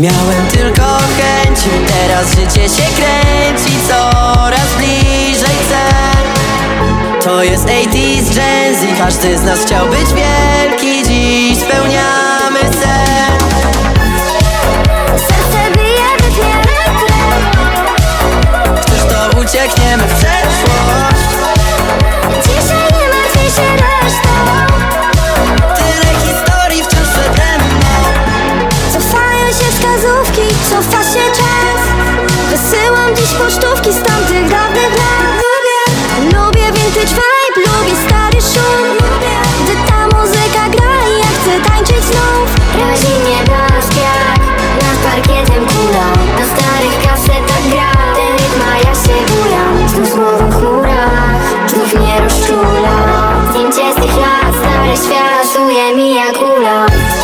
Miałem tylko chęci, teraz życie się kręci Coraz bliżej chcę. To jest 80's Gen Z Każdy z nas chciał być wielki Dziś spełniamy sen Serce bije, wypiemy krew. Chcesz to uciekniemy w cofa się czas. Wysyłam dziś pocztówki z tamtych dawnych lat Lubię, lubię vintage vibe, lubię stary szum. Lubię, Gdy ta muzyka gra i ja chcę tańczyć znów. Razi mnie blask jak nad parkietem kula. Na starych kasetach gra, ten rytm a ja się bujam. Znów słowo chmura, znów mnie rozczula. Zdjęcie z tych lat, stary świat, mi jak ulot